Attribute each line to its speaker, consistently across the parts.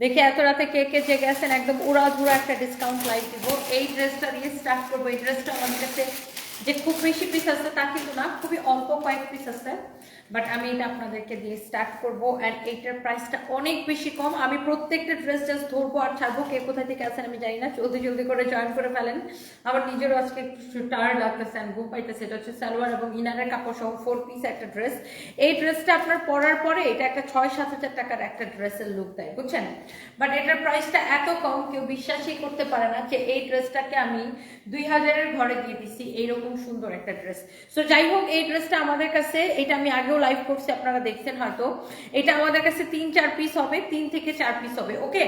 Speaker 1: দেখে এত রাতে কে কে যে গেছেন একদম উড়া ধুরা একটা ডিসকাউন্ট লাইভ দিব। এই ড্রেসটা দিয়ে স্টার্ট করব। এই ড্রেসটা আমাদের কাছে যে খুব বেশি পিস আছে তা কিন্তু না, খুবই অল্প কয়েক পিস আছে। বাট আমি এটা আপনাদেরকে দিয়ে স্টার্ট করব অ্যান্ড এইটার প্রাইসটা অনেক বেশি কম। আমি প্রত্যেকটা ড্রেস জাস্ট ধরবো আর ছাড়বো, কে কোথা থেকে আছেন আমি জানি না। জলদি জলদি করে জয়েন করে ফেলেন। আমার নিজেরও আজকে একটু টায়ার লাগতেছে আমি ঘুম পাইতেছে। এটা হচ্ছে সালোয়ার এবং ইনারের কাপড় সহ ফোর পিস একটা ড্রেস এই ড্রেসটা আপনার পরার পরে এটা একটা ছয়, সাত হাজার টাকার একটা ড্রেসের লুক দেয়, বুঝছেন? বাট এটার প্রাইসটা এত কম, কেউ বিশ্বাসই করতে পারে না যে এই ড্রেসটাকে আমি দুই হাজারের ঘরে দিয়ে দিছি। এইরকম সুন্দর একটা ড্রেস সো যাই হোক, এই ড্রেসটা আমাদের কাছে, এটা আমি আগেও লাইভ করছি, আপনারা দেখছেন হয়তো। এটা আমাদের কাছে তিন, চার পিস হবে, তিন থেকে চার পিস হবে ওকে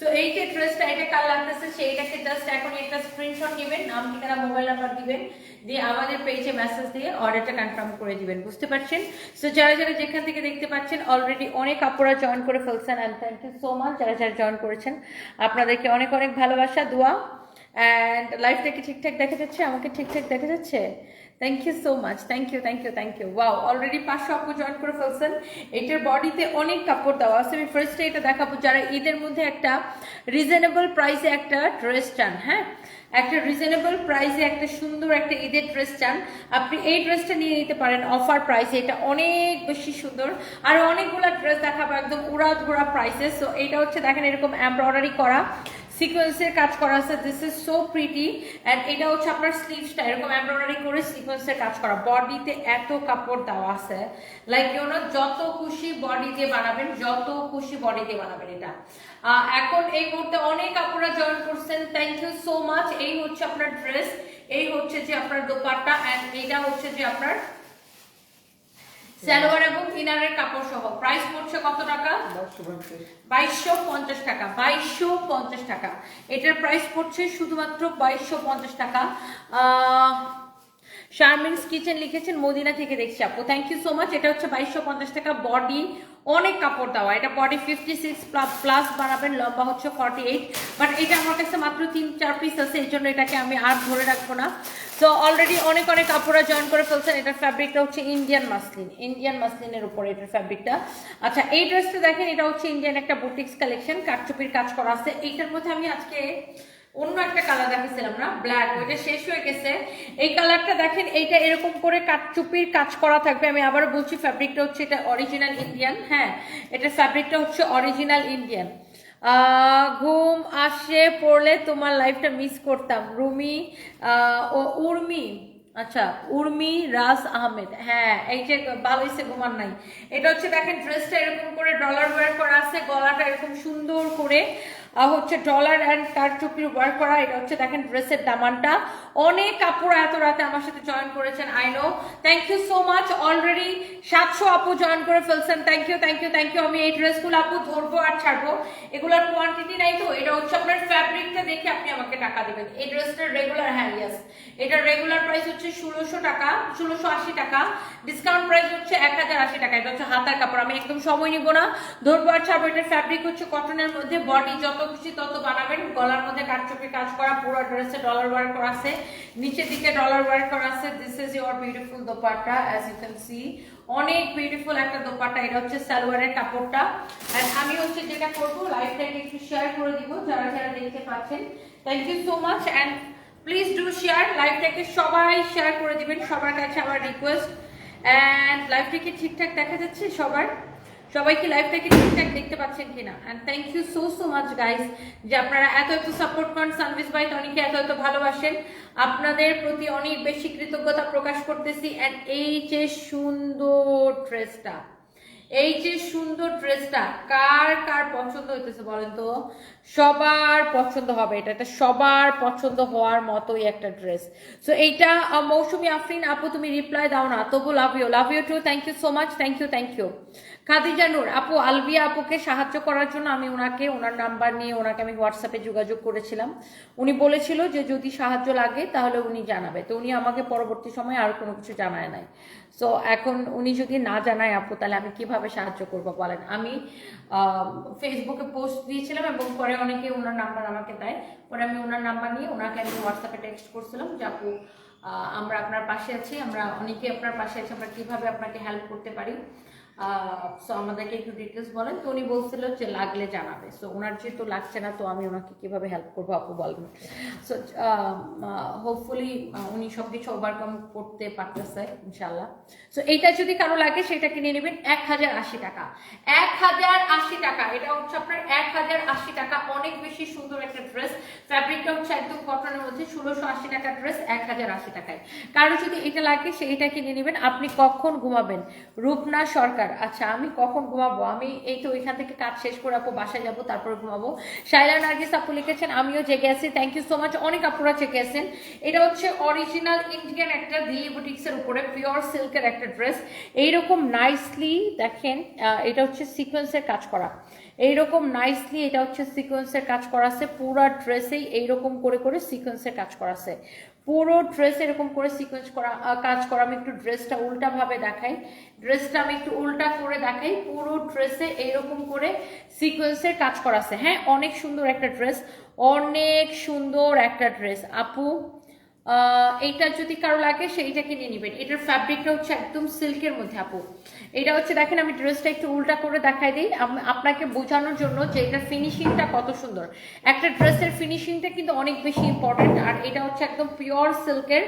Speaker 1: সো এই যে ড্রেসটা এটা কাল লাগতেছে? সেইটাকে জাস্ট এখন একটা স্ক্রিনশট নেবেন, নাম, ঠিকানা মোবাইল নাম্বার দিবেন, দিয়ে আমাদের পেজে মেসেজ দিয়ে অর্ডারটা কনফার্ম করে দিবেন, বুঝতে পারছেন? সো যারা যারা যেখান থেকে দেখতে পাচ্ছেন অলরেডি অনেক আপুরা জয়েন করে ফেলছেন and thank you so much যারা যারা জয়েন করেছেন, আপনাদেরকে অনেক অনেক ভালোবাসা, দোয়া অ্যান্ড লাইফটাকে ঠিকঠাক দেখা যাচ্ছে? আমাকে ঠিকঠাক দেখা যাচ্ছে? Thank you so much thank you thank you thank you wow already পাঁচশো আপু জয়েন করে ফেলছেন। এটার বডিতে অনেক কাপড় দেওয়া আছে। আমি ফার্স্টে এটা দেখাবো যারা ঈদের মধ্যে একটা রিজনেবল প্রাইসে একটা ড্রেস চান হ্যাঁ? একটা রিজনেবল প্রাইসে একটা সুন্দর একটা ঈদের ড্রেস চান, আপনি এই ড্রেসটা নিয়ে নিতে পারেন অফার প্রাইসে এটা অনেক বেশি সুন্দর। আর অনেকগুলো ড্রেস দেখাবো, একদম উড়া ধুরা প্রাইসে সো এটা হচ্ছে, দেখেন, এরকম এমব্রয়ডারি করা। সিকোয়েন্সের কাজ করা আছে this is so pretty and এটা হচ্ছে আপনার স্লিভসটা এরকম এমব্রয়ডারি করে সিকোয়েন্সের কাজ করা। বডিতে এত কাপড় দেওয়া আছে। লাইক ইউ নো যত খুশি বডি দিয়ে বানাবেন, যত খুশি বডি দিয়ে বানাবেন এটা। এখন এই মুহূর্তে অনেক কাপড়রা জয়েন করছেন। থ্যাংক ইউ সো মাচ এই হচ্ছে আপনার ড্রেস এই হচ্ছে যে আপনার দোপাট্টা অ্যান্ড এটা হচ্ছে যে আপনার সালোয়ার এবং ইনারের কাপড় সহ। প্রাইস পড়ছে কত টাকা? বাইশশো পঞ্চাশ টাকা, বাইশশো পঞ্চাশ টাকা। এটার প্রাইস পড়ছে শুধুমাত্র বাইশশো পঞ্চাশ টাকা। শারমিনস কিচেন লিখেছেন, মদিনা থেকে দেখছি আপু। থ্যাংক ইউ সো মাচ এটা হচ্ছে বাইশশো পঞ্চাশ টাকা বডি অনেক কাপড় দেওয়া। এটা বডি ফিফটি সিক্স প্লাস বানাবেন, লম্বা হচ্ছে ফর্টি এইট বাট এটা আমার কাছে মাত্র তিন, চার পিস আছে, এই জন্য এটাকে আমি আর ধরে রাখব না। তো অলরেডি অনেক অনেক কাপড়রা জয়েন করে ফেলছেন। এটার ফ্যাব্রিকটা হচ্ছে ইন্ডিয়ান মাসলিন ইন্ডিয়ান মাসলিনের উপরে এটার ফ্যাব্রিকটা আচ্ছা এই ড্রেসটা দেখেন, এটা হচ্ছে ইন্ডিয়ান একটা বুটিক্স কালেকশন কাঠচুপির কাজ করা আছে। এইটার মধ্যে আমি আজকে অন্য একটা কালার দেখাচ্ছিলাম না ব্ল্যাক ওইটা শেষ হয়ে গেছে। এই কালারটা দেখেন, এইটা এরকম করে কাঠচুপির কাজ করা থাকবে। আমি আবার বলছি ফ্যাব্রিকটা হচ্ছে এটা অরিজিনাল ইন্ডিয়ান হ্যাঁ এটা ফ্যাব্রিকটা হচ্ছে অরিজিনাল ইন্ডিয়ান ঘুম আসে, পড়লে তোমার লাইফটা মিস করতাম। রুমি ও উর্মি আচ্ছা উর্মি রাজ আহমেদ হ্যাঁ এই যে ভালো হয়েছে ঘুমান নাই। এটা হচ্ছে, দেখেন ড্রেসটা এরকম করে ডলার ওয়ার করা আছে, গলাটা এরকম সুন্দর করে। হচ্ছে ডলার অ্যান্ড কারচুপির ওয়ার করা, এটা হচ্ছে দেখেন ড্রেসের দামানটা। অনেক কাপড় এত রাতে আমার সাথে জয়েন করেছেন I know thank you so much already সাতশো আপু জয়েন করে ফেলছেন। Thank you thank you thank you আমি এই ড্রেসগুলো আপু ধরবো আর ছাড়বো। এগুলোর কোয়ান্টিটি নাই তো, এটা হচ্ছে আপনার ফ্যাব্রিকটা দেখে আপনি আমাকে টাকা দেবেন। এই ড্রেসটার রেগুলার হ্যাঁ ইয়াস এটার রেগুলার প্রাইস হচ্ছে ষোলোশো টাকা, ষোলোশো আশি টাকা। ডিসকাউন্ট প্রাইস হচ্ছে এক হাজার আশি টাকা। এটা হচ্ছে হাতার কাপড়। আমি একদম সময় নিব না। ধরবো আর ছাড়বো। এটার ফ্যাব্রিক হচ্ছে কটনের মধ্যে বডি যত খুশি তত বানাবেন, গলার মধ্যে কাঠচুপি কাজ করা, পুরো ড্রেসে ডলার ওয়ার্ক করা আছে, নিচের দিকে ডলার ওয়ার্ক করা আছে। This is your beautiful dupatta as you can see অনেক বিউটিফুল একটা দোপাট্টা, এটা হচ্ছে সালোয়ারের কাপড়টা। আর আমি হচ্ছে যেটা করব লাইফটাকে একটু শেয়ার করে দিব, যারা যারা দেখতে পাচ্ছেন। Thank you so much and please do share লাইভটাকে সবাই শেয়ার করে দিবেন, সবার কাছে আমার রিকোয়েস্ট অ্যান্ড লাইভটাকে ঠিকঠাক দেখা যাচ্ছে সবার। সবাই কি লাইভটাকে ঠিকঠাক দেখতে পাচ্ছেন কিনা? And thank you so so much guys যে আপনারা এত এত সাপোর্ট করেন সানভিস ভাই অনেকে এত এত ভালোবাসেন। আপনাদের প্রতি অনেক বেশি কৃতজ্ঞতা প্রকাশ করতেছি। অ্যান্ড এই যে সুন্দর ড্রেসটা এই যে সুন্দর ড্রেসটা, কার কার পছন্দ হইতেছে বলেন তো? সবার পছন্দ হবে এটা এটা সবার পছন্দ হওয়ার মতোই একটা ড্রেস। সো এইটা মৌসুমী আফরিন, আপু তুমি রিপ্লাই দাও না। তবু love you love you too thank you so much thank you thank you Khadija Noor, আপু, আলবিয়া আপুকে সাহায্য করার জন্য আমি ওনাকে, ওনার নাম্বার নিয়ে ওনাকে আমি হোয়াটসঅ্যাপে যোগাযোগ করেছিলাম। উনি বলেছিল যে যদি সাহায্য লাগে তাহলে উনি জানাবে। তো উনি আমাকে পরবর্তী সময়ে আর কোনো কিছু জানায় নাই। সো এখন উনি যদি না জানায়, আপু, তাহলে আমি কীভাবে সাহায্য করব বলেন? আমি ফেসবুকে পোস্ট দিয়েছিলাম এবং পরে অনেকে ওনার নাম্বার আমাকে দেয়। পরে আমি ওনার নাম্বার নিয়ে ওনাকে আমি হোয়াটসঅ্যাপে টেক্সট করছিলাম যে, আপু আমরা আপনার পাশে আছি, আমরা অনেকে আপনার পাশে আছি, আমরা কীভাবে আপনাকে হেল্প করতে পারি? সো আমাদেরকে একটু ডিটেলস বলেন। তো উনি বলছিল যে লাগলে জানাবে। সো ওনার যেহেতু লাগছে না, তো আমি ওনাকে কীভাবে হেল্প করব আপু সো হোপফুলি উনি সব কিছু ওভারকাম করতে পারতেছে ইনশাল্লাহ সো এইটা যদি কারও লাগে, সেটা কিনে নেবেন এক হাজার আশি টাকা। এক হাজার আশি টাকা, এটা হচ্ছে আপনার এক হাজার আশি টাকা। অনেক বেশি সুন্দর একটা ড্রেস ফ্যাব্রিকটা হচ্ছে একদম কটনের মধ্যে। ষোলোশো আশি টাকা ড্রেস এক হাজার আশি টাকায়। কারও যদি এটা লাগে সেইটা কিনে নেবেন। আপনি কখন ঘুমাবেন? রূপনা সরকার। আচ্ছা আমি কখন ঘুমাবো? আমি এই তো ওইখান থেকে কাজ শেষ করে আপু বাসায় যাব, তারপরে ঘুমাবো। শাইলা নার্গিস আপু লিখেছেন, আমিও জেগে আছি থ্যাংক ইউ সো মাচ অনেক আপুরা জেগে আছেন। এটা হচ্ছে অরিজিনাল ইন্ডিয়ান একটা দিল্লি বুটিক্সের উপরে পিওর সিল্কের একটা ড্রেস এইরকম নাইসলি দেখেন এটা হচ্ছে সিকোয়েন্সের কাজ করা। এইরকম নাইসলি এটা হচ্ছে সিকোয়েন্সের কাজ করা আছে পুরো ড্রেসেই এইরকম করে করে সিকোয়েন্সের কাজ করা আছে পুরো ড্রেস এরকম করে সিকোয়েন্স করা কাজ করা। আমি একটু ড্রেসটা উল্টাভাবে দেখাই। ড্রেসটা আমি একটু উল্টা করে দেখাই। পুরো ড্রেসে এইরকম করে সিকোয়েন্সের কাজ করা আছে। হ্যাঁ অনেক সুন্দর একটা ড্রেস অনেক সুন্দর একটা ড্রেস আপু এইটা যদি কারও লাগে সেইটা কিনে নেবেন। এটার ফ্যাব্রিকটা হচ্ছে একদম সিল্কের মধ্যে, আপু। এটা হচ্ছে, দেখেন, আমি ড্রেসটা একটু উল্টা করে দেখাই দিই। আপনাকে বোঝানোর জন্য যে এটার ফিনিশিংটা কত সুন্দর। একটা ড্রেসের ফিনিশিংটা কিন্তু অনেক বেশি ইম্পর্টেন্ট আর এটা হচ্ছে একদম পিওর সিল্কের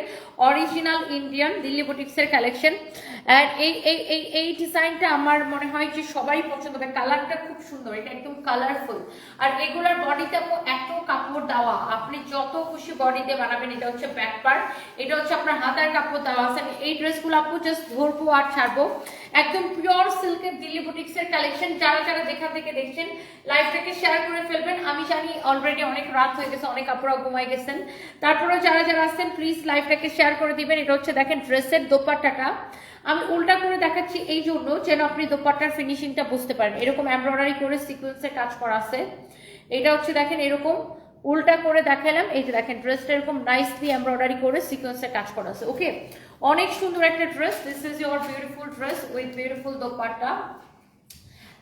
Speaker 1: অরিজিনাল ইন্ডিয়ান দিল্লি বুটিক্সের কালেকশন আর এই এই এই এই ডিজাইনটা আমার মনে হয় যে সবাই পছন্দ হবে। কালারটা খুব সুন্দর, এটা একদম কালারফুল আর এগুলার বডিতে এত কাপড় দেওয়া, আপনি যত খুশি বডিতে বানাবেন, এটা হচ্ছে ব্যাক পার্ট এটা হচ্ছে আপনার হাতার কাপড় দেওয়া আছে। এই ড্রেসগুলো আপু জাস্ট ধরবো আর ছাড়বো। একদম পিওর সিল্কের দিল্লি কালেকশন যারা যারা যেখান থেকে দেখছেন লাইভটাকে শেয়ার করে ফেলবেন। আমি জানি অলরেডি অনেক রাত হয়ে গেছে, অনেক ঘুমাই গেছেন। তারপরেও যারা যারা আসছেন প্লিজ লাইভটাকে শেয়ার করে দিবেন। এটা হচ্ছে দেখেন ড্রেসের দোপাট্টাটা। আমি উল্টা করে দেখাচ্ছি এই জন্য যেন আপনি দোপাট্টার ফিনিশিংটা বুঝতে পারেন। এরকম এমব্রয়ডারি করে সিকোয়েন্সের কাজ করা আছে। এটা হচ্ছে দেখেন এরকম। উল্টা করে দেখালাম। এই যে দেখেন ড্রেসটা এরকম নাইসলি এমব্রয়ডারি করে সিকোয়েন্সে কাজ করা আছে ওকে অনেক সুন্দর একটা dress this is your beautiful dress with beautiful dupatta.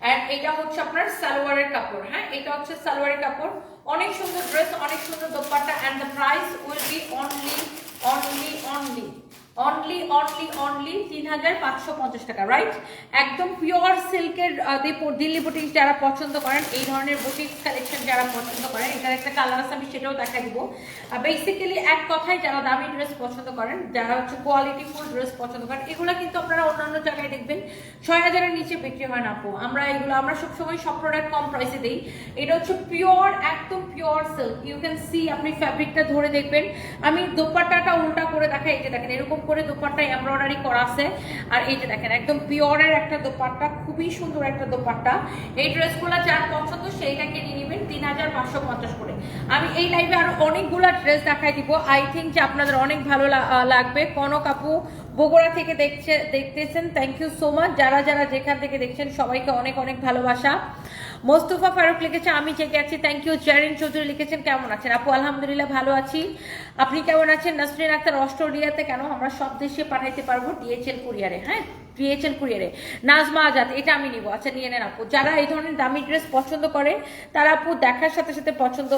Speaker 1: And এটা হচ্ছে আপনার সালোয়ারের কাপড় হ্যাঁ? এটা হচ্ছে সালোয়ারের কাপড়। অনেক সুন্দর ড্রেস অনেক সুন্দর dupatta. And the price will be only only only only only only তিন হাজার পাঁচশো পঞ্চাশ টাকা রাইট একদম পিওর সিল্কের দিল্লি বুটিক্স যারা পছন্দ করেন, এই ধরনের বুটিক্স কালেকশন যারা পছন্দ করেন, এটার একটা কালার আছে, আমি সেটাও দেখা দিব। বেসিক্যালি এক কথায় যারা দামি ড্রেস পছন্দ করেন, যারা হচ্ছে কোয়ালিটি ফুল ড্রেস পছন্দ করেন, এগুলো কিন্তু আপনারা অন্যান্য জায়গায় দেখবেন, ছয় হাজারের নিচে বিক্রি হয় না আমরা এগুলো, আমরা সবসময় সব প্রোডাক্ট কম প্রাইসে দিই। এটা হচ্ছে পিওর একদম pure silk you can see আপনি ফ্যাব্রিকটা ধরে দেখবেন। আমি দোপাট্টাটা উল্টা করে দেখাই এটা দেখেন, এরকম করে দোপাট্টা এমব্রয়ডারি করা আছে। আর এই যে দেখেন, একদম পিওরের একটা দোপাট্টা, খুবই সুন্দর একটা দোপাট্টা। এই ড্রেসগুলো যার পছন্দ সেইটাকে নিয়ে নেবেন, তিন হাজার পাঁচশো পঞ্চাশ করে। আমি এই লাইভে আরও অনেকগুলো ড্রেস দেখাই দিব। আই থিঙ্ক যে আপনাদের অনেক ভালো লাগবে। কনক আপু বগুড়া থেকে দেখছে দেখতেছেন। থ্যাংক ইউ সো মাচ যারা যারা যেখান থেকে দেখছেন সবাইকে অনেক অনেক ভালোবাসা। মোস্তফা ফারুক লিখেছে, আমি জেগে আছি থ্যাংক ইউ জারিন চৌধুরী লিখেছেন, কেমন আছেন? আপু, আলহামদুলিল্লাহ ভালো আছি। আপনি কেমন আছেন? নাসরিন আক্তার অস্ট্রেলিয়াতে কেন আমরা সব দেশে পাঠাইতে পারব? ডিএচএল কুরিয়ারে হ্যাঁ? ডিএচএল কুরিয়ারে নাজমা আজাদ, এটা আমি নিব। আচ্ছা নিয়ে নেন আপু। যারা এই ধরনের দামি ড্রেস পছন্দ করে, তারা আপু দেখার সাথে সাথে পছন্দ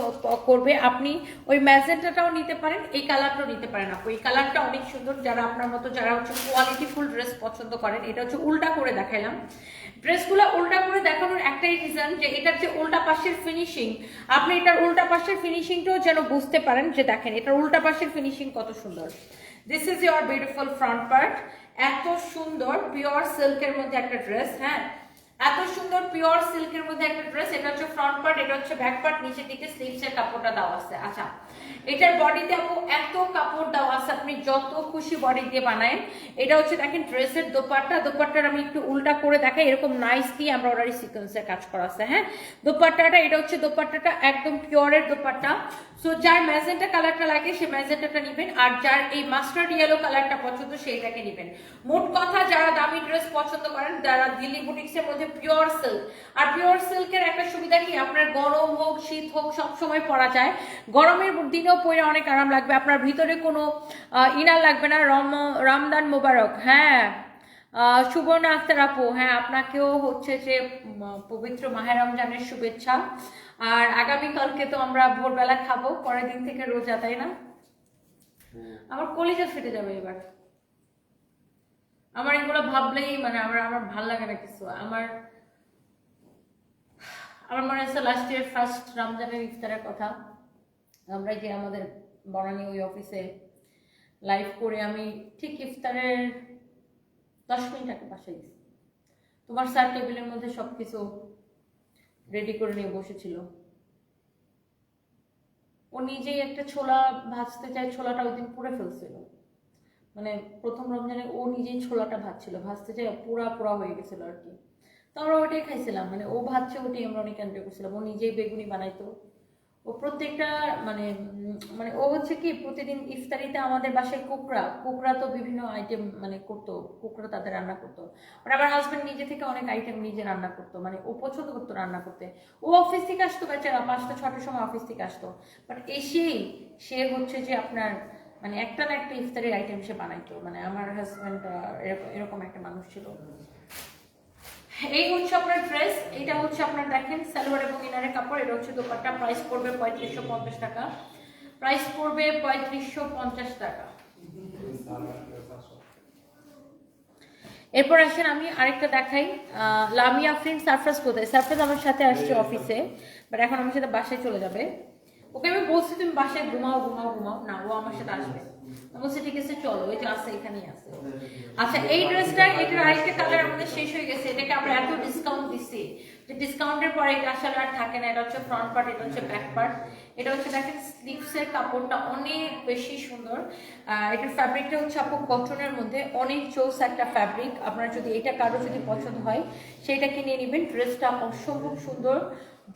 Speaker 1: করবে। আপনি ওই ম্যাজেন্টাটাও নিতে পারেন, এই কালারটাও নিতে পারেন আপু। এই কালারটা অনেক সুন্দর। যারা আপনার মতো, যারা হচ্ছে কোয়ালিটি ফুল ড্রেস পছন্দ করেন, এটা হচ্ছে উল্টা করে দেখাইলাম। ড্রেসগুলো উল্টা করে দেখানোর একটাই রিজন যে এটার যে উল্টা পাশের ফিনিশিং আপনি এটার উল্টা পাশের ফিনিশিংটাও যেন বুঝতে পারেন যে দেখেন, এটার উল্টা পাশের ফিনিশিং কত সুন্দর। This is your beautiful front part এত সুন্দর পিওর সিল্কের মধ্যে একটা ড্রেস হ্যাঁ? এত সুন্দর পিওর সিল্কের মধ্যে একটা ড্রেস এটা হচ্ছে ফ্রন্ট পার্ট এটা হচ্ছে ব্যাক পার্ট নিচের দিকে স্লিভসের কাপড়টা দেওয়া আছে। আচ্ছা এটার বডিতে আপু এত কাপড় দেওয়া আছে, আপনি যত খুশি বডি দিয়ে বানায়েন। এটা হচ্ছে দেখেন ড্রেসের দোপাট্টা। দোপাট্টার আমি একটু উল্টা করে দেখাই, এরকম নাইসলি এমব্রয়ডারি সিকোয়েন্সের কাজ করা আছে হ্যাঁ? দোপাট্টাটা, এটা হচ্ছে দোপাট্টাটা, একদম পিওরের দোপাট্টা। সো যার ম্যাজেন্টা কালারটা লাগে, সে ম্যাজেন্টাটা নেবেন। আর যার এই মাস্টার্ড ইয়েলো কালারটা পছন্দ, সেইটাকে নেবেন। মোট কথা, যারা দামি ড্রেস পছন্দ করেন, যারা দিল্লি বুটিক্সের মধ্যে পিওর সিল্ক আর পিওর সিল্কের একটা সুবিধা কি, আপনার গরম হোক, শীত হোক সব সময় পরা যায়। গরমের দিনেও পরে অনেক আরাম লাগবে। আপনার ভিতরে কোনো ইনার লাগবে না। রম রমদান মোবারক হ্যাঁ। সুবর্ণা আক্তার আপু হ্যাঁ আপনাকেও হচ্ছে যে পবিত্র মাহে রমজানের শুভেচ্ছা। আর আগামীকালকে তো আমরা ভোরবেলা খাব পরের দিন থেকে রোজা তাই না? আমার কলিজা ফেটে যাবে এবার। আমার এগুলো ভাবলেই মানে আমার আমার ভালো লাগে না কিছু। আমার আমার মনে হচ্ছে লাস্ট ইয়ার ফার্স্ট রমজানের ইফতারের কথা। আমরা যে আমাদের বনানী ওই অফিসে লাইভ করে আমি ঠিক ইফতারের দশ মিনিট আগে বাসায় গেছি। তোমার স্যার টেবিলের মধ্যে সব কিছু রেডি করে নিয়ে বসেছিল। ও নিজেই একটা ছোলা ভাজতে চায়, ছোলাটা ওই দিন পুড়ে ফেলছিল। মানে প্রথম রমজানে ও নিজেই ছোলাটা ভাজছিল। ভাজতে চাই পুরা পুরা হয়ে গেছিল আর কি। তো আমরা ওটাই খাইছিলাম। মানে ও ভাজছে ওটাই আমরা অনেক এনজয় করছিলাম। ও নিজেই বেগুনি বানাইতো। ও প্রত্যেকটা মানে মানে ও হচ্ছে কি প্রতিদিন ইফতারিতে আমাদের বাসায় কুকরা। কুকরা তো বিভিন্ন আইটেম মানে করতো, কুকরা তাদের রান্না করতো। আর আমার হাজব্যান্ড নিজে থেকে অনেক আইটেম নিজে রান্না করতো মানে ও পছন্দ করতো রান্না করতে। ও অফিস থেকে আসতো বেচারা, পাঁচটা, ছটার সময় অফিস থেকে আসতো। বাট এসেই সে হচ্ছে যে আপনার মানে একটা না একটা ইফতারির আইটেম সে বানাইতো। মানে আমার হাজব্যান্ড এরকম এরকম একটা মানুষ ছিল। এই হচ্ছে আপনার ড্রেস এটা হচ্ছে আপনার দেখেন সালোয়ার এবং ইনারের কাপড় এটা হচ্ছে দোপাট্টা প্রাইস পড়বে পঁয়ত্রিশশো পঞ্চাশ টাকা। প্রাইস পড়বে পঁয়ত্রিশশো পঞ্চাশ টাকা। এরপর আসেন আমি আরেকটা দেখাই আহ, লামিয়া ফ্রেন্ড সারফ্রাজ কোথায়? সারফ্রাজ আমার সাথে আসছে অফিসে বাট এখন আমার সাথে বাসায় চলে যাবে। ওকে আমি বলছি তুমি বাসায় ঘুমাও ঘুমাও ঘুমাও। না, ও আমার সাথে আসবে। বলছি, ঠিক আছে, চলো ওই যে আছে, এখানেই আছে। আচ্ছা এই ড্রেসটা, এটার আরেকটা কালার আমাদের শেষ হয়ে গেছে। এটাকে আমরা এত ডিসকাউন্ট দিচ্ছি যে ডিসকাউন্টের পরে এটা আসলে আর থাকে না। এটা হচ্ছে ফ্রন্ট পার্ট এটা হচ্ছে ব্যাক পার্ট এটা হচ্ছে দেখেন স্লিভসের কাপড়টা অনেক বেশি সুন্দর। এটার ফ্যাব্রিকটা হচ্ছে আপু কটনের মধ্যে। অনেক চোস একটা ফ্যাব্রিক আপনার যদি এটা কারও যদি পছন্দ হয় সেইটা কিনে নেবেন। ড্রেসটা অসম্ভব সুন্দর।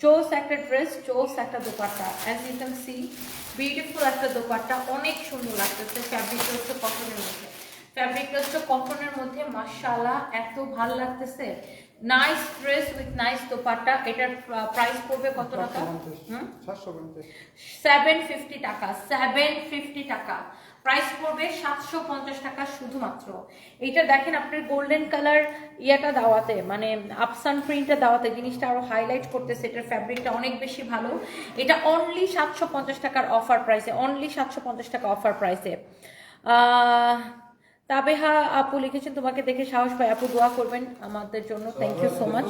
Speaker 1: জোস একটা ড্রেস জোস একটা dupatta. As you can see beautiful একটা দোপাট্টা অনেক সুন্দর লাগতেছে ফ্যাব্রিকটা হচ্ছে কটনের মধ্যে। ফ্যাব্রিকটা হচ্ছে কটনের মধ্যে মাশাআল্লাহ এত ভালো লাগতেছে। Nice dress with nice dupatta এটার প্রাইস পড়বে কত টাকা? সেভেন ফিফটি টাকা সেভেন ফিফটি টাকা। প্রাইস পড়বে সাতশো পঞ্চাশ টাকা শুধুমাত্র। এইটা দেখেন আপনার গোল্ডেন কালার ইয়েটা দাওয়াতে মানে আপসান প্রিন্টটা দাওয়াতে জিনিসটা আরও হাইলাইট করতেছে এটার ফ্যাব্রিকটা অনেক বেশি ভালো। এটা অনলি সাতশো পঞ্চাশ টাকার অফার প্রাইসে অনলি সাতশো পঞ্চাশ টাকা অফার প্রাইসে তাবেহা আপু লিখেছেন তোমাকে দেখে সাহস পাই। আপু দোয়া করবেন আমাদের জন্য। Thank you so much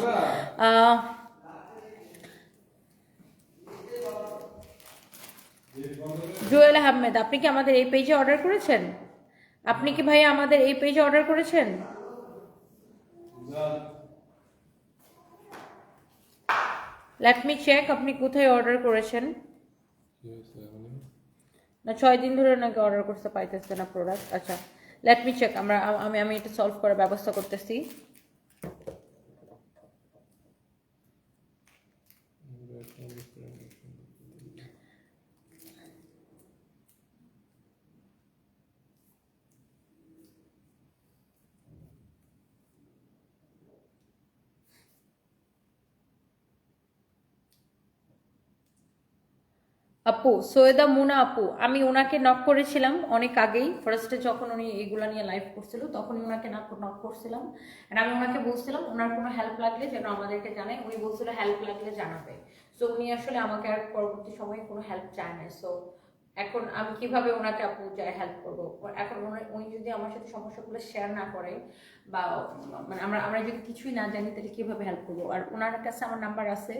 Speaker 1: Jewel Ahmed, আপনি কি আমাদের এই পেজে অর্ডার করেছেন? আপনি কি ভাই আমাদের এই পেজে অর্ডার করেছেন? লেট মি চেক আপনি কোথায় অর্ডার করেছেন? না, ছয় দিন ধরে নাকি অর্ডার করতে পাইতেছে না প্রোডাক্ট আচ্ছা লেট মি চেক আমরা, আমি আমি এটা সলভ করার ব্যবস্থা করতেছি। আপু, সৈয়দা মুনা আপু, আমি ওনাকে নক করেছিলাম অনেক আগেই। ফার্স্টে যখন উনি এগুলা নিয়ে লাইভ করছিল তখনই ওনাকে নক নক করছিলাম। আর আমি ওনাকে বলছিলাম, ওনার কোনো হেল্প লাগলে যেন আমাদেরকে জানায়। উনি বলছিল হেল্প লাগলে জানাবে। সো উনি আসলে আমাকে আর পরবর্তী সময়ে কোনো হেল্প চায় না সো এখন আমি কীভাবে ওনাকে আপু, যাই হেল্প করব? এখন উনি যদি আমার সাথে সমস্যাগুলো শেয়ার না করে বা মানে আমরা আমরা যদি কিছুই না জানি, তাহলে কীভাবে হেল্প করব? আর ওনার কাছে আমার নাম্বার আছে।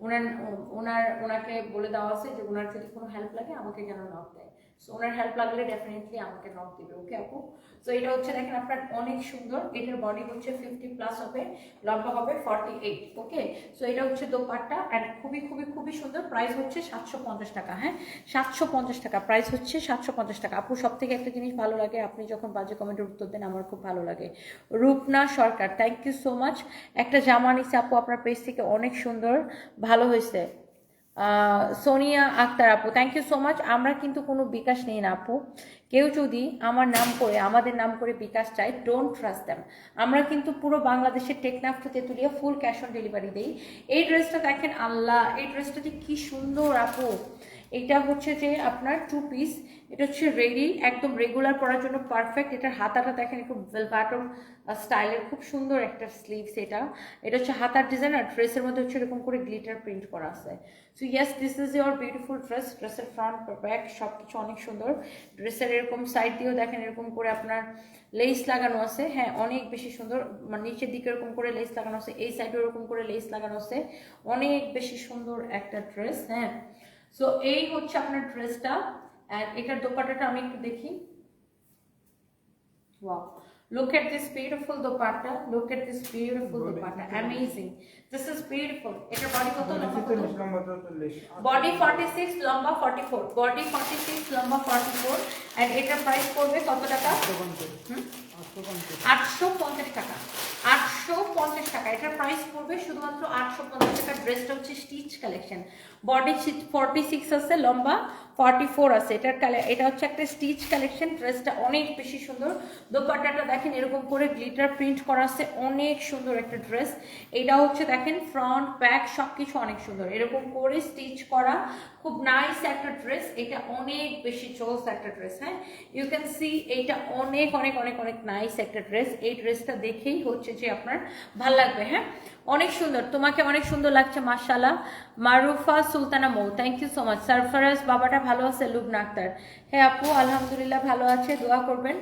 Speaker 1: ওনার ওনার, ওনাকে বলে দেওয়া আছে যে ওনার যদি কোনো হেল্প লাগে, আমাকে যেন নক দেয়। সো ওনার হেল্প লাগলে ডেফিনেটলি আমাকে নক দিবে ওকে আপু? সো এটা হচ্ছে দেখেন আপনার অনেক সুন্দর, এটার বডি হচ্ছে ফিফটি প্লাস হবে লম্বা হবে ফর্টি এইট ওকে সো এটা হচ্ছে দোপাট্টা অ্যান্ড খুবই খুবই খুবই সুন্দর প্রাইস হচ্ছে সাতশো পঞ্চাশ টাকা হ্যাঁ? সাতশো পঞ্চাশ টাকা প্রাইস হচ্ছে সাতশো পঞ্চাশ টাকা। আপু সব থেকে একটা জিনিস ভালো লাগে, আপনি যখন বাজে কমেন্টের উত্তর দেন, আমার খুব ভালো লাগে। Rupna Sarkar thank you so much একটা জামা নিচ্ছে আপু, আপনার পেজ থেকে অনেক সুন্দর, ভালো হয়েছে। সোনিয়া আক্তার আপু থ্যাংক ইউ সো মাচ আমরা কিন্তু কোনো বিকাশ নেই না আপু। কেউ যদি আমার নাম করে, আমাদের নাম করে বিকাশ চায় ডোন্ট ট্রাস্ট দ্যাম আমরা কিন্তু পুরো বাংলাদেশের Teknaf to Tetulia full cash on delivery দিই। এই ড্রেসটা দেখেন, আল্লাহ, এই ড্রেসটা যে কি সুন্দর আপু। এটা হচ্ছে যে আপনার টু পিস এটা হচ্ছে রেডি, একদম রেগুলার পরার জন্য পারফেক্ট এটার হাতাটা দেখেন, খুব ভেলভাটম স্টাইলের খুব সুন্দর একটা স্লিভস এটা। এটা হচ্ছে হাতার ডিজাইন আর ড্রেসের মধ্যে হচ্ছে এরকম করে গ্লিটার প্রিন্ট করা আছে। So yes this is your beautiful dress ড্রেসের ফ্রন্ট ব্যাক সব কিছু অনেক সুন্দর। ড্রেসের এরকম সাইড দিয়েও দেখেন, এরকম করে আপনার লেস লাগানো আছে। হ্যাঁ অনেক বেশি সুন্দর। মানে নিচের দিকে এরকম করে লেস লাগানো আছে, এই সাইডে এরকম করে লেস লাগানো আছে। অনেক বেশি সুন্দর একটা ড্রেস হ্যাঁ। সো এই হচ্ছে আপনার ড্রেসটা অ্যান্ড এটার দোপাট্টাটা আমি একটু দেখি Wow. Look at this beautiful dupatta. Look at this beautiful dupatta. Amazing. This is beautiful. এটার body কত লম্বা বডি 46 লম্বা 44 বডি 46 লম্বা 44 এন্ড এটার প্রাইস পড়বে কত টাকা?
Speaker 2: আটশো পঞ্চাশ।
Speaker 1: হুম?
Speaker 2: আটশো পঞ্চাশ
Speaker 1: আটশো পঞ্চাশ টাকা। আটশো পঞ্চাশ টাকা। এটার প্রাইস পড়বে শুধুমাত্র আটশো পঞ্চাশ টাকা। ড্রেসটা হচ্ছে stitch collection body forty six আছে লম্বা ফর্টি ফোর আছে। এটার এটা হচ্ছে একটা স্টিচ কালেকশন ড্রেসটা অনেক বেশি সুন্দর। দোপাট্টাটা দেখেন এরকম করে গ্লিটার প্রিন্ট করা আছে। অনেক সুন্দর একটা ড্রেস এটা হচ্ছে দেখেন ফ্রন্ট ব্যাক সব কিছু অনেক সুন্দর। এরকম করে স্টিচ করা খুব নাইস একটা ড্রেস এটা অনেক বেশি চোস একটা ড্রেস হ্যাঁ? ইউ ক্যান সি এইটা অনেক অনেক অনেক অনেক নাইস একটা ড্রেস এই ড্রেসটা দেখেই হচ্ছে যে আপনার ভালো লাগবে হ্যাঁ? অনেক সুন্দর। তোমাকে অনেক সুন্দর লাগছে মার্শাল্লাহ Marufa Sultana Mou thank you so much Sarfaraz বাবাটা ভালো আছে, লুবনা আক্তার। হ্যাঁ আপু, আলহামদুলিল্লাহ ভালো আছে, দোয়া করবেন।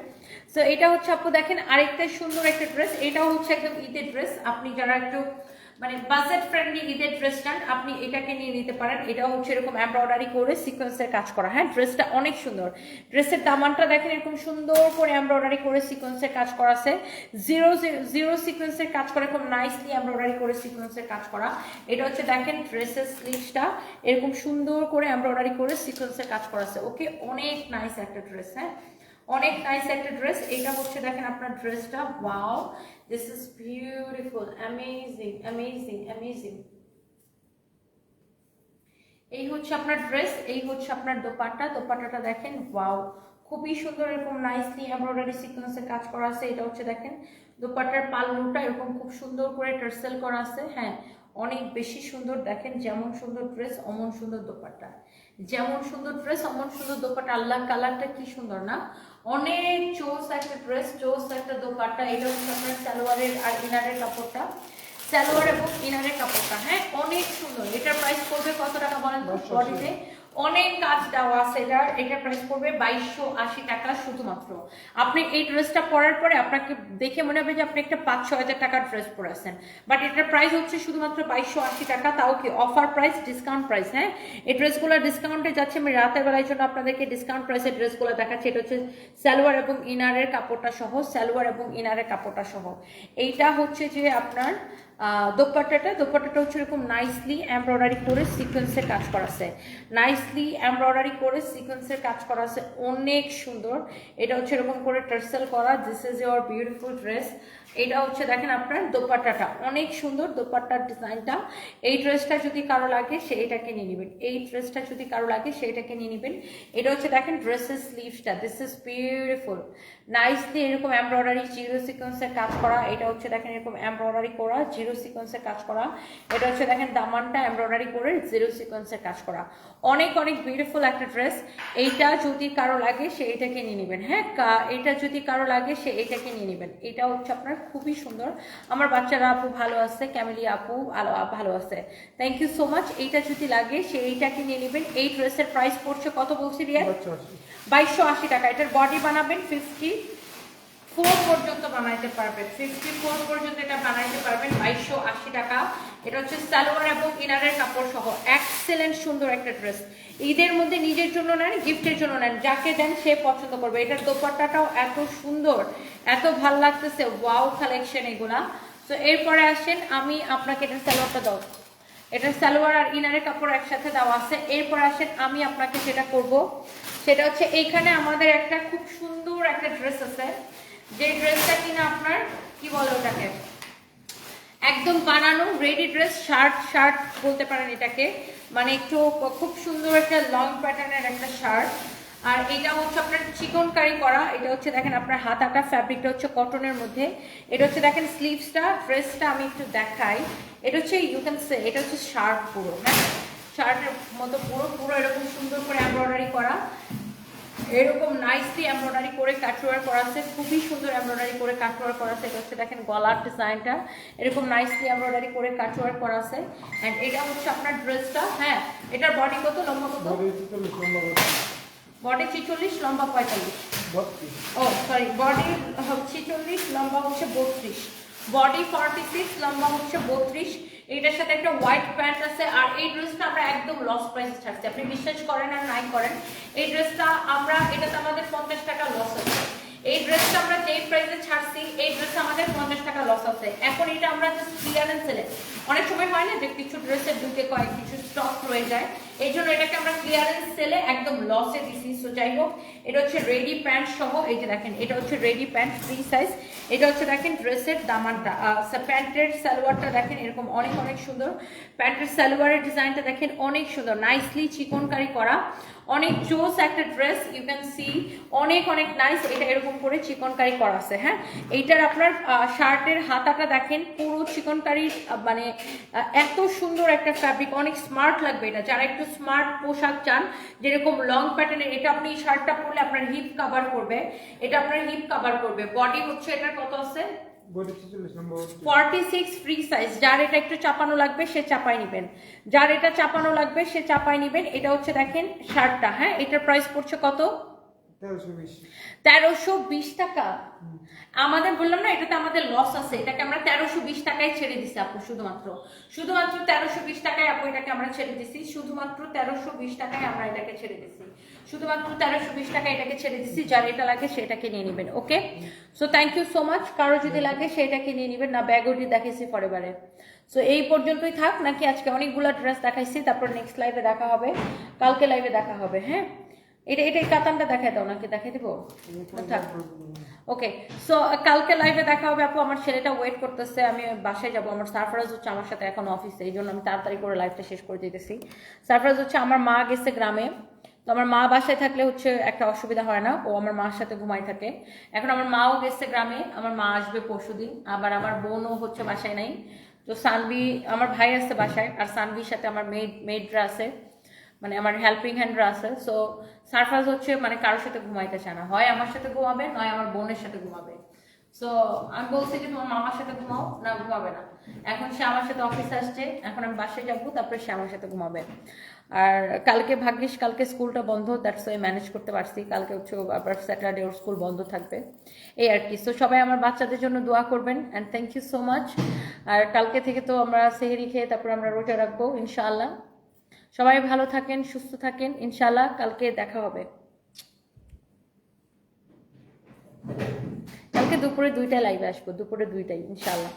Speaker 1: সো এটা হচ্ছে, আপু, দেখেন, আরেকটা সুন্দর একটা ড্রেস এটাও হচ্ছে একদম ঈদের ড্রেস আপনি যারা একটু মানে বাজেট ফ্রেন্ডলি ঈদের ড্রেস চান আপনি এটাকে নিয়ে নিতে পারেন। এটা হচ্ছে এরকম এমব্রয়ডারি করে সিকোয়েন্সের কাজ করা। হ্যাঁ ড্রেসটা অনেক সুন্দর। ড্রেসের দামানটা দেখেন এরকম সুন্দর করে এমব্রয়ডারি করে সিকোয়েন্সের কাজ করা আছে। জিরো জিরো সিকোয়েন্সের কাজ করা খুব নাইসলি এমব্রয়ডারি করে সিকোয়েন্সের কাজ করা। এটা হচ্ছে দেখেন ড্রেসের স্লিভসটা এরকম সুন্দর করে এমব্রয়ডারি করে সিকোয়েন্সের কাজ করা আছে। ওকে, অনেক নাইস একটা ড্রেস হ্যাঁ। অনেক নাইস একটা ড্রেস এটা হচ্ছে, দেখেন আপনার ড্রেসটা wow this is beautiful amazing amazing amazing এই হচ্ছে আপনার ড্রেস এই হচ্ছে আপনার দোপাট্টা। দোপাট্টাটা দেখেন ওয়াও খুবই সুন্দর, এরকম নাইসলি এমব্রয়ডারি সিকোয়েন্সের কাজ করা আছে। এটা হচ্ছে, দেখেন, দোপাট্টার পাল্লুটা এরকম খুব সুন্দর করে টার্সেল করা আছে। হ্যাঁ অনেক বেশি সুন্দর দেখেন যেমন সুন্দর ড্রেস অমন সুন্দর দোপাট্টা। যেমন সুন্দর ড্রেস অমন সুন্দর দোপাটা আল্লাহ কালারটা কি সুন্দর না? অনেক চোস একটা ড্রেস চোস একটা দোপাট্টা। এটা হচ্ছে আপনার সালোয়ারের আর ইনারের কাপড়টা। সালোয়ার এবং ইনারের কাপড়টা হ্যাঁ? অনেক সুন্দর। এটার প্রাইস করবে কত টাকা বলেন বডিতে? অনেক কাজ দেওয়া আছে এটার এটার প্রাইস পড়বে বাইশশো আশি টাকা শুধুমাত্র। আপনি এই ড্রেসটা পরার পরে আপনাকে দেখে মনে হবে যে আপনি একটা পাঁচ ছয় হাজার টাকার ড্রেস পরেছেন। বাট এটার প্রাইস হচ্ছে শুধুমাত্র বাইশশো আশি টাকা, তাও কি অফার প্রাইস ডিসকাউন্ট প্রাইস হ্যাঁ? এই ড্রেসগুলো ডিসকাউন্টে যাচ্ছে, আমি রাতের বেলার জন্য আপনাদেরকে ডিসকাউন্ট প্রাইসের ড্রেসগুলো দেখাচ্ছি। এটা হচ্ছে সালোয়ার এবং ইনারের কাপড়টা সহ, সালোয়ার এবং ইনারের কাপড়টা সহ। এইটা হচ্ছে যে আপনার দোপাট্টাটা দোপাট্টাটা হচ্ছে এরকম নাইসলি এমব্রয়ডারি করে সিকোয়েন্সের কাজ করা আছে নাইসলি এমব্রয়ডারি করে সিকোয়েন্সের কাজ করা আছে অনেক সুন্দর। এটা হচ্ছে এরকম করে টার্সেল করা this is your beautiful dress এটা হচ্ছে দেখেন আপনার দোপাট্টাটা। অনেক সুন্দর দোপাট্টার ডিজাইনটা। এই ড্রেসটা যদি কারও লাগে, সে এটাকে নিয়ে নেবেন। এই ড্রেসটা যদি কারও লাগে সেটাকে নিয়ে নেবেন। এটা হচ্ছে দেখেন ড্রেসের স্লিভসটা দিস ইজ বিউটিফুল নাইসলি এরকম এমব্রয়ডারি জিরো সিকোয়েন্সের কাজ করা। এটা হচ্ছে দেখেন এরকম এমব্রয়ডারি করা জিরো সিকোয়েন্সের কাজ করা। এটা হচ্ছে দেখেন দামানটা এমব্রয়ডারি করে জিরো সিকোয়েন্সের কাজ করা। অনেক অনেক বিউটিফুল একটা ড্রেস এইটা যদি কারও লাগে, সে এটাকে নিয়ে নেবেন। হ্যাঁ এটা যদি কারও লাগে, সে এটাকে নিয়ে নেবেন। এটা হচ্ছে আপনার খুবই সুন্দর। আমার বাচ্চারা আপু ভালো আছে ক্যামেলি আপু ভালো ভালো আছে। থ্যাংক ইউ সো মাচ এইটা যদি লাগে সে এইটাকে নিয়ে নেবেন। এই ড্রেসের প্রাইস পড়ছে কত বলছি রিয়া? বাইশশো আশি টাকা। এটার বডি বানাবেন ফিফটি ফোর পর্যন্ত বানাইতে পারবেন। ফিফটি ফোর পর্যন্ত এটা বানাইতে পারবেন। বাইশশো আশি টাকা। এটা হচ্ছে সালোয়ার এবং ইনারের কাপড় সহ এক্সেলেন্ট সুন্দর একটা ড্রেস ঈদের মধ্যে নিজের জন্য নেন গিফটের জন্য নেন, যাকে দেন সে পছন্দ করবে। এটার দোপাট্টাটাও এত সুন্দর, এত ভালো লাগতেছে ওয়াও কালেকশন এগুলা। তো এরপরে আসেন, আমি আপনাকে এটার সালোয়ারটা দাও। এটার সালোয়ার আর ইনারের কাপড় একসাথে দেওয়া আছে। এরপর আসেন, আমি আপনাকে যেটা করব, সেটা হচ্ছে এইখানে আমাদের একটা খুব সুন্দর একটা ড্রেস আছে। যে ড্রেসটা কিনা আপনার, কি বলে ওটাকে? একদম বানানো রেডি ড্রেস শার্ট শার্ট বলতে পারেন এটাকে। মানে একটু খুব সুন্দর একটা লং প্যাটার্নের একটা শার্ট আর এটা হচ্ছে আপনার চিকন কারি এটা হচ্ছে দেখেন আপনার হাত হাতাটা ফ্যাব্রিকটা হচ্ছে কটনের মধ্যে। এটা হচ্ছে দেখেন স্লিভসটা ড্রেসটা আমি একটু দেখাই। এটা হচ্ছে ইউ ক্যান সে এটা হচ্ছে শার্ট পুরো হ্যাঁ? শার্টের মতো পুরো পুরো এরকম সুন্দর করে এমব্রয়ডারি করা। এরকম নাইসলি এমব্রয়ডারি করে কাটওয়ার করা আছে খুবই সুন্দর এমব্রয়ডারি করে কাটওয়ার করা আছে এটা হচ্ছে দেখেন গলার ডিজাইনটা এরকম নাইসলি এমব্রয়ডারি করে কাটওয়ার করা আছে এন্ড এটা হচ্ছে আপনার ড্রেসটা হ্যাঁ এটার বডি কত লম্বা কত?
Speaker 2: বডি
Speaker 1: ছিচল্লিশ লম্বা পঁয়তাল্লিশ। ও সরি বডি হচ্ছে চল্লিশ লম্বা হচ্ছে বত্রিশ। বডি ফর্টি সিক্স লম্বা হচ্ছে বত্রিশ। এটার সাথে একটা হোয়াইট প্যান্ট আছে, আর এই ড্রেসটা আমরা একদম লস প্রাইসে ছাড়ছি। আপনি বিশ্বাস করেন আর নাই করেন, এই ড্রেসটা আমরা, এটাতে আমাদের পঞ্চাশ টাকা লস আছে এই ড্রেসটা আমরা যেই প্রাইসে ছাড়ছি, এই ড্রেসটা আমাদের পঞ্চাশ টাকা লস আছে। এখন এটা আমরা জাস্ট ক্লিয়ারেন্স সেলে অনেক সময় হয় না যে কিছু ড্রেসের দুইতে কয়েক, কিছু স্টক রয়ে যায়। এই জন্য এটাকে আমরা ক্লিয়ারেন্স সেলে একদম লসে দিছি। সো যাই হোক, এটা হচ্ছে রেডি প্যান্ট সহ, এই যে দেখেন, এটা হচ্ছে রেডি প্যান্ট ফ্রি সাইজ এটা হচ্ছে দেখেন ড্রেসের দামানটা প্যান্টের সালোয়ারটা দেখেন এরকম অনেক অনেক সুন্দর। প্যান্টের সালোয়ারের ডিজাইনটা দেখেন অনেক সুন্দর। নাইসলি চিকনকারি করা। অনেক জোস, একটা ড্রেস ইউ ক্যান সি অনেক অনেক নাইস এটা এরকম করে চিকনকারি করা আছে হ্যাঁ? এইটার আপনার শার্টের হাতাটা দেখেন, পুরো চিকনকারির মানে এত সুন্দর একটা ফ্যাব্রিক অনেক স্মার্ট লাগবে এটা। যারা একটু স্মার্ট পোশাক চান, যেরকম লং প্যাটার্নের এটা আপনি শার্টটা পরলে আপনার হিপ কাভার করবে, এটা আপনার হিপ কাভার করবে। বডি হচ্ছে এটার কত আছে? ফর্টি সিক্স ফ্রি সাইজ যার এটা একটু চাপানো লাগবে, সে চাপাই নেবেন। যার এটা চাপানো লাগবে, সে চাপাই নেবেন। এটা হচ্ছে দেখেন শার্টটা হ্যাঁ? এটার প্রাইস পড়ছে কত?
Speaker 2: তেরোশো বিশ।
Speaker 1: টাকা? আমাদের বললাম না এটাতে আমাদের লস আছে। এটাকে আমরা তেরোশো বিশ টাকায় ছেড়ে দিছি আপু শুধুমাত্র। শুধুমাত্র তেরোশো বিশ টাকায় আপু এটাকে আমরা ছেড়ে দিছি। শুধুমাত্র তেরোশো বিশ টাকায় আমরা এটাকে ছেড়ে দিছি। শুধুমাত্র তেরোশো বিশ টাকায় এটাকে ছেড়ে দিছি। যার এটা লাগে সেটাকে নিয়ে নেবেন okay? So thank you so much কারও যদি লাগে সেটাকে নিয়ে নেবেন। না ব্যাগওটি দেখাইছি ফরেবারে সো এই পর্যন্তই থাক। নাকি আজকে অনেকগুলো ড্রেস দেখাইছি। তারপর নেক্সট লাইভে দেখা হবে। কালকে লাইভে দেখা হবে হ্যাঁ? এটা এটা এই কাতানটা দেখাই দাও, নাকি দেখাই দিব? ওকে সো কালকে লাইভে দেখা হবে আপু, আমার ছেলেটা ওয়েট করতেছে, আমি বাসায় যাব, আমার সারফরাজ হচ্ছে আমার সাথে এখন অফিসে এই জন্য আমি তাড়াতাড়ি করে লাইভটা শেষ করে দিতেছি। সারফরাজ হচ্ছে আমার মা গেছে গ্রামে, তো আমার মা বাসায় থাকলে হচ্ছে একটা অসুবিধা হয় না, ও আমার মার সাথে ঘুমাই থাকে। এখন আমার মাও গেছে গ্রামে, আমার মা আসবে পরশুদিন, আবার আমার বোনও হচ্ছে বাসায় নাই। তো সানভি আমার ভাই আছে বাসায়, আর সানভির সাথে আমার মেড মেডরা আছে। মানে আমার হেল্পিং হ্যান্ডরা আছে। সো সারফাজ হচ্ছে মানে কারোর সাথে ঘুমাইতে চায় না। হয় আমার সাথে ঘুমাবে, নয় আমার বোনের সাথে ঘুমাবে। সো আমি বলছি যে তোমার মামার সাথে ঘুমাও, না ঘুমাবে না। এখন সে আমার সাথে অফিস আসছে, এখন আমি বাসায় যাব, তারপরে সে আমার সাথে ঘুমাবে। আর কালকে ভাগ্যিস, কালকে স্কুলটা বন্ধ দ্যাটস ওয়াই ম্যানেজ করতে পারছি। কালকে হচ্ছে আবার স্যাটারডে ওর স্কুল বন্ধ থাকবে। এই আর কি। সো সবাই আমার বাচ্চাদের জন্য দোয়া করবেন and thank you so much আর কালকে থেকে তো আমরা সেহেরি খেয়ে, তারপর আমরা রোজা রাখব, ইনশাআল্লাহ। সবাই ভালো থাকেন, সুস্থ থাকেন। ইনশাল্লাহ কালকে দেখা হবে। কালকে দুপুরে দুইটায় লাইভে আসব, দুপুরে দুইটাই ইনশাআল্লাহ।